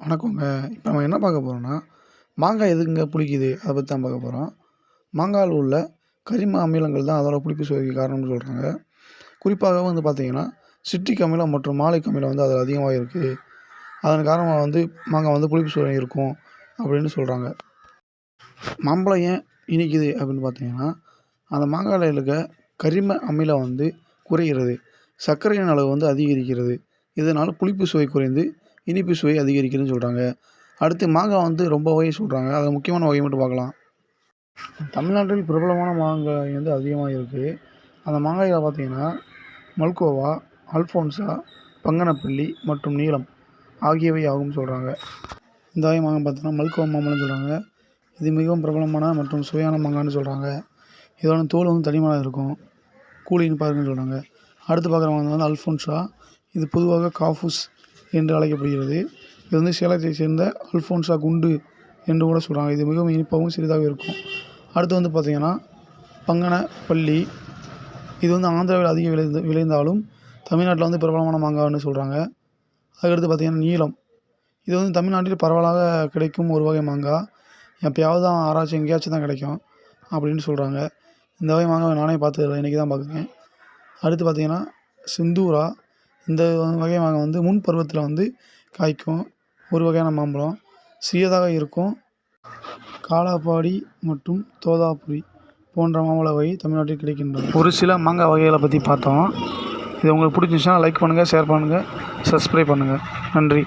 வணக்கங்க. இப்போ நம்ம என்ன பார்க்க போகிறோம்னா மாங்காய் எதுக்குங்க புளிக்குது? அதை பற்றி தான் பார்க்க போகிறோம் மாங்காயில் உள்ள கரிம அமிலங்கள் தான் அதோட புளிப்பு சுவைக்கு காரணம்னு சொல்கிறாங்க குறிப்பாக வந்து பார்த்திங்கன்னா சிட்ரிக் அமிலம் மற்றும் மாலிக் அமிலம் வந்து அதில் அதிகமாக இருக்குது அதன் காரணமாக வந்து மாங்காய் வந்து புளிப்பு சுவை இருக்கும் அப்படின்னு சொல்கிறாங்க மாம்பழம் ஏன் இனிக்குது அப்படின்னு பார்த்தீங்கன்னா அந்த மாங்காயில் இருக்க கரிம அமிலம் வந்து குறைகிறது. சர்க்கரையின் அளவு வந்து அதிகரிக்கிறது. இதனால் புளிப்பு சுவை குறைந்து இனிப்பு சுவை அதிகரிக்குதுன்னு சொல்கிறாங்க அடுத்து மாங்காய் வந்து ரொம்ப வகை சொல்கிறாங்க அதில் முக்கியமான வகை மட்டும் பார்க்கலாம். தமிழ்நாட்டில் பிரபலமான மாங்காய் வந்து அதிகமாக இருக்குது அந்த மாங்காயில் பார்த்தீங்கன்னா மல்கோவா அல்ஃபோன்சா பங்கனப்பள்ளி மற்றும் நீளம் ஆகியவை ஆகும் சொல்கிறாங்க இந்த வகை மாங்காய் பார்த்தீங்கன்னா மல்கோவா மாம்பழம்னு சொல்கிறாங்க இது மிகவும் பிரபலமான மற்றும் சுவையான மாங்கான்னு சொல்கிறாங்க இதோட தோல் வந்து தனிமலாக இருக்கும். கூலின்னு பாருங்கன்னு சொல்கிறாங்க அடுத்து பார்க்குற வந்து அல்ஃபோன்சா. இது பொதுவாக காஃபூஸ் என்று அழைக்கப்படுகிறது. இது வந்து சேலத்தை சேர்ந்த அல்ஃபோன்சா குண்டு என்று கூட சொல்கிறாங்க இது மிகவும் இனிப்பாகவும் சிறிதாக இருக்கும். அடுத்து வந்து பார்த்திங்கன்னா பங்கனப்பள்ளி. இது வந்து ஆந்திராவில் அதிக விளைந்து விளைந்தாலும் தமிழ்நாட்டில் வந்து பிரபலமான மாங்காய்னு சொல்கிறாங்க அதுக்கடுத்து பார்த்திங்கன்னா நீலம் இது வந்து தமிழ்நாட்டில் பரவலாக கிடைக்கும் ஒரு வகை மாங்காய் எப்போயாவது தான் ஆராய்ச்சி எங்கேயாச்சும் தான் கிடைக்கும் அப்படின்னு சொல்கிறாங்க இந்த வகை மாங்காய் நானே பார்த்துக்கிறேன் இன்றைக்கி தான் பார்க்குறேன் அடுத்து பார்த்திங்கன்னா சிந்தூரா. இந்த வகை மாங்காய் வந்து முன் பருவத்தில் வந்து காய்க்கும். ஒரு வகையான மாம்பழம். சிறியதாக இருக்கும். காலாப்பாடி மற்றும் தோதாபுரி போன்ற மாம்பழ வகை தமிழ்நாட்டில் கிடைக்கின்றன. ஒரு சில மாங்காய் வகைகளை பற்றி பார்த்தோம். இது உங்களுக்கு பிடிச்சிச்சுன்னா லைக் பண்ணுங்கள் ஷேர் பண்ணுங்கள் சப்ஸ்கிரைப் பண்ணுங்கள் நன்றி.